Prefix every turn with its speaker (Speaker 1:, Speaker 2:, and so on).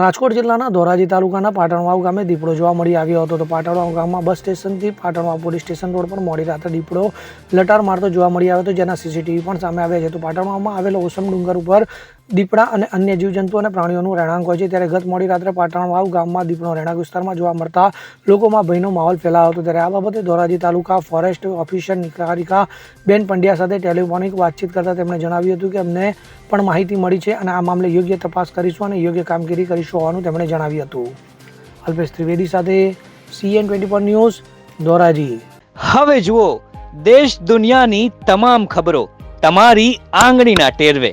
Speaker 1: રાજકોટ જિલ્લાના ધોરાજી તાલુકાના પાટણવાવ ગામે દીપડો જોવા મળી આવ્યો હતો. તો પાટણવાવ ગામમાં બસ સ્ટેશનથી પાટણવાવ પોલીસ સ્ટેશન રોડ પર મોડી રાત્રે દીપડો લટાર મારતો જોવા મળી આવ્યો હતો, જેના સીસીટીવી પણ સામે આવ્યા છે. તો પાટણવાવમાં આવેલો ઓસમ ડુંગર ઉપર દીપડા અને અન્ય જીવજંતુ અને પ્રાણીઓનું રહેણાંક હોય છે. ત્યારે ગત મોડી રાત્રે પાટણવાવ ગામમાં દીપડો રહેણાંક વિસ્તારમાં જોવા મળતા લોકોમાં ભયનો માહોલ ફેલાયો હતો. ત્યારે આ બાબતે ધોરાજી તાલુકા ફોરેસ્ટ ઓફિસર નિકારિકા બેન પંડ્યા સાથે ટેલિફોનિક વાતચીત કરતાં તેમણે જણાવ્યું હતું કે, અમને પણ માહિતી મળી છે અને આ મામલે યોગ્ય તપાસ કરીશું અને યોગ્ય કામગીરી કરીશું હોવાનું તેમણે જણાવ્યું હતું. અલ્પેશ ત્રિવેદી સાથે CN twenty four news, Dhoraji.
Speaker 2: હવે જુઓ, દેશ દુનિયાની તમામ ખબરો તમારી આંગળીના ટેરવે.